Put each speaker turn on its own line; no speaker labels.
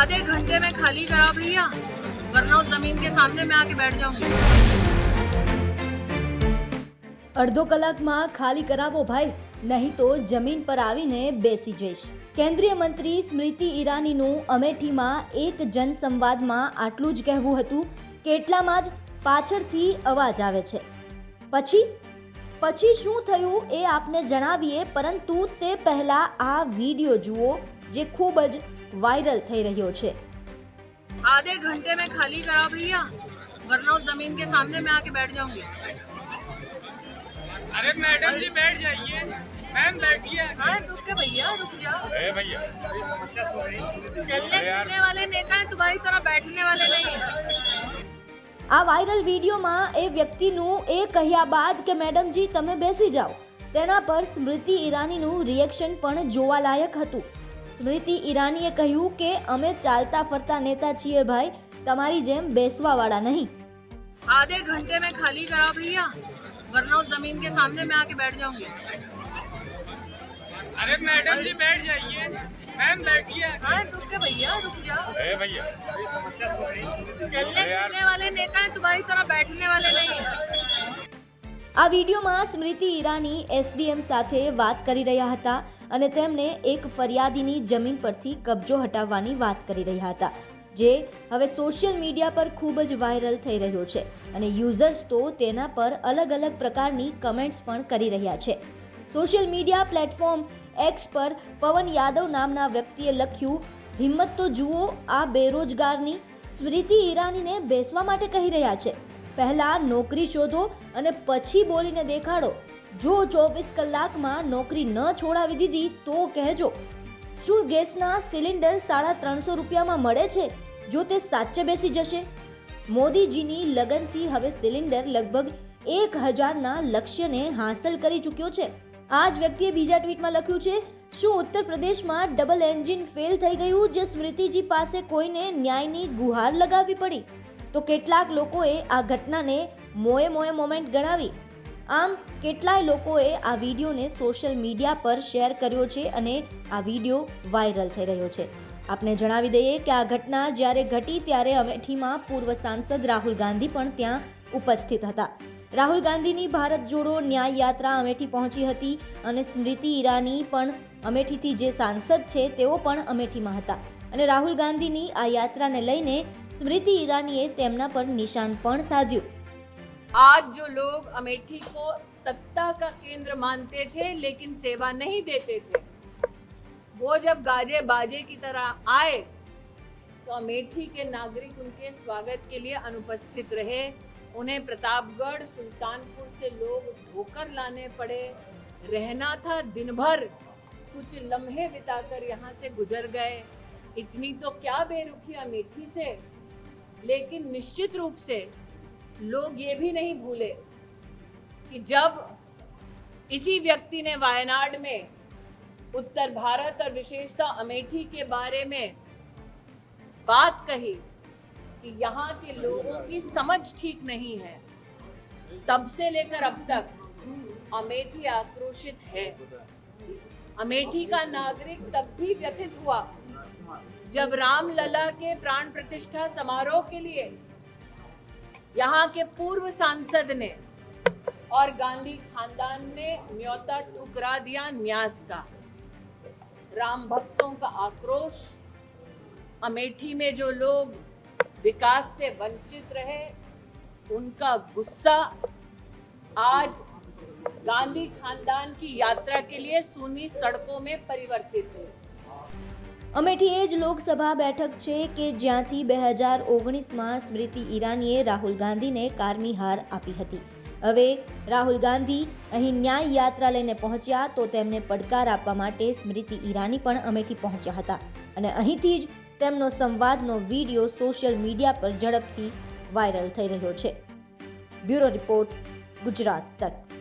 आधे घंटे में खाली करा भैया वरना उस जमीन के सामने मैं आके बैठ जाऊंगी
અડધો કલાકમાં ખાલી કરાવો ભાઈ નહીં તો જમીન પર આવીને બેસી જઈશ કેન્દ્રીય મંત્રી સ્મૃતિ ઈરાનીનું અમેઠીમાં એક જનસંવાદમાં આટલું જ કહેવું હતું કે એટલામાં જ પાછળથી અવાજ આવે છે પછી પછી શું થયું એ આપને જણાવીએ પરંતુ તે પહેલા આ વિડીયો જુઓ જે ખૂબ જ વાયરલ થઈ રહ્યો છે
आधे घंटे में खाली करा भैया वरना उस जमीन के सामने मैं आके बैठ जाऊंगी
अरे मैडम जी बैठ जाइए मैम बैठिए
हाँ रुक के भैया रुक जाओ
अरे भैया समस्या सुन रही
चलने फिरने वाले नेता हैं तुम्हारी तरह बैठने वाले नहीं हैं
આ વાયરલ વિડીયોમાં એ વ્યક્તિનું એ કહ્યા બાદ કે મેડમજી તમે બેસી જાઓ તેના પર સ્મૃતિ ઈરાનીનું રિએક્શન પણ જોવાલાયક હતું સ્મૃતિ ઈરાનીએ કહ્યું કે અમે ચાલતા ફરતા નેતા છીએ ભાઈ તમારી જેમ બેસવાવાળા નહીં
आधे घंटे में खाली करा भैया वरना उस जमीन के सामने मैं आके बैठ जाऊंगी
अरे मैडम जी बैठ जाइए मैम बैठिए
हाँ रुक के भैया रुक जाओ
अरे भैया समस्या सुन रही
चलने फिरने वाले नेता हैं तुम्हारी तरह बैठने वाले नहीं हैं
આ વિડીયોમાં સ્મૃતિ ઈરાની એસડીએમ સાથે વાત કરી રહ્યા હતા અને તેમણે એક ફરિયાદીની જમીન પરથી કબજો હટાવવાની વાત કરી રહ્યા હતા, જે હવે સોશિયલ મીડિયા પર ખૂબ જ વાયરલ થઈ રહ્યો છે અને યુઝર્સ તો તેના પર અલગ અલગ પ્રકારની કમેન્ટ્સ પણ કરી રહ્યા છે. સોશિયલ મીડિયા પ્લેટફોર્મ એક્સ પર પવન યાદવ નામના વ્યક્તિએ લખ્યું, હિંમત તો જુઓ, આ બેરોજગારની. સ્મૃતિ ઈરાનીને બેસવા માટે કહી રહ્યા છે પહેલા નોકરી શોધો અને પછી બોલીને દેખાડો. જો ચોવીસ કલાકમાં નોકરી ન છોડાવી દીધી તો કહેજો, શું ગેસના સિલિન્ડર સાડા ત્રણસો રૂપિયામાં મળે છે? જો તે સાચે બેસી જશે? મોદીજીની લગનથી હવે સિલિન્ડર લગભગ એક હજારના લક્ષ્યને હાંસલ કરી ચૂક્યો છે. આ જ વ્યક્તિએ બીજા ટ્વીટમાં લખ્યું છે, શું ઉત્તર પ્રદેશમાં ડબલ એન્જિન ફેલ થઈ ગયું, જે સ્મૃતિજી પાસે કોઈને ન્યાયની ગુહાર લગાવવી પડી? તો કેટલાક લોકોએ આ ઘટનાને મોએ મોએ મોમેન્ટ ગણાવી. આમ, કેટલાય લોકોએ આ વિડીયોને સોશિયલ મીડિયા પર શેર કર્યો છે અને આ વીડિયો વાયરલ થઈ રહ્યો છે. આપને જણાવી દઈએ કે આ ઘટના જ્યારે ઘટી ત્યારે અમેઠીમાં પૂર્વ સાંસદ રાહુલ ગાંધી પણ ત્યાં ઉપસ્થિત હતા. રાહુલ ગાંધીની ભારત જોડો ન્યાય યાત્રા અમેઠી પહોંચી હતી અને સ્મૃતિ ઈરાની પણ અમેઠીથી જે સાંસદ છે તેઓ પણ અમેઠીમાં હતા. અને રાહુલ ગાંધીની આ યાત્રાને લઈને સ્મૃતિ ઈરાનીએ તેમના પર નિશાન પણ સાધ્યું
आज जो लोग अमेठी को सत्ता का केंद्र मानते थे लेकिन सेवा नहीं देते थे वो जब गाजे बाजे की तरह आए तो अमेठी के नागरिक उनके स्वागत के लिए अनुपस्थित रहे उन्हें प्रतापगढ़ सुल्तानपुर से लोग ढोकर लाने पड़े रहना था दिन भर कुछ लम्हे बिताकर यहाँ से गुजर गए इतनी तो क्या बेरुखी अमेठी से लेकिन निश्चित रूप से लोग ये भी नहीं भूले कि जब इसी व्यक्ति ने वायनाड में उत्तर भारत और विशेषता अमेठी के बारे में बात कही कि यहाँ के लोगों की समझ ठीक नहीं है, तब से लेकर अब तक अमेठी आक्रोशित है। अमेठी का नागरिक तब भी व्यथित हुआ जब राम लला के प्राण प्रतिष्ठा समारोह के लिए यहाँ के पूर्व सांसद ने और गांधी खानदान ने न्योता ठुकरा दिया न्यास का। राम भक्तों का आक्रोश, अमेठी में जो लोग विकास से वंचित रहे, उनका गुस्सा आज गांधी खानदान की यात्रा के लिए सूनी सड़कों में परिवर्तित है।
અમેઠી એ જ લોકસભા બેઠક છે કે જ્યાંથી બે હજાર ઓગણીસમાં સ્મૃતિ ઈરાનીએ રાહુલ ગાંધીને કારની હાર આપી હતી. હવે રાહુલ ગાંધી અહીં ન્યાય યાત્રા લઈને પહોંચ્યા તો તેમને પડકાર આપવા માટે સ્મૃતિ ઈરાની પણ અમેઠી પહોંચ્યા હતા. અને અહીંથી જ તેમનો સંવાદનો વીડિયો સોશિયલ મીડિયા પર ઝડપથી વાયરલ થઈ રહ્યો છે. બ્યુરો રિપોર્ટ ગુજરાત તક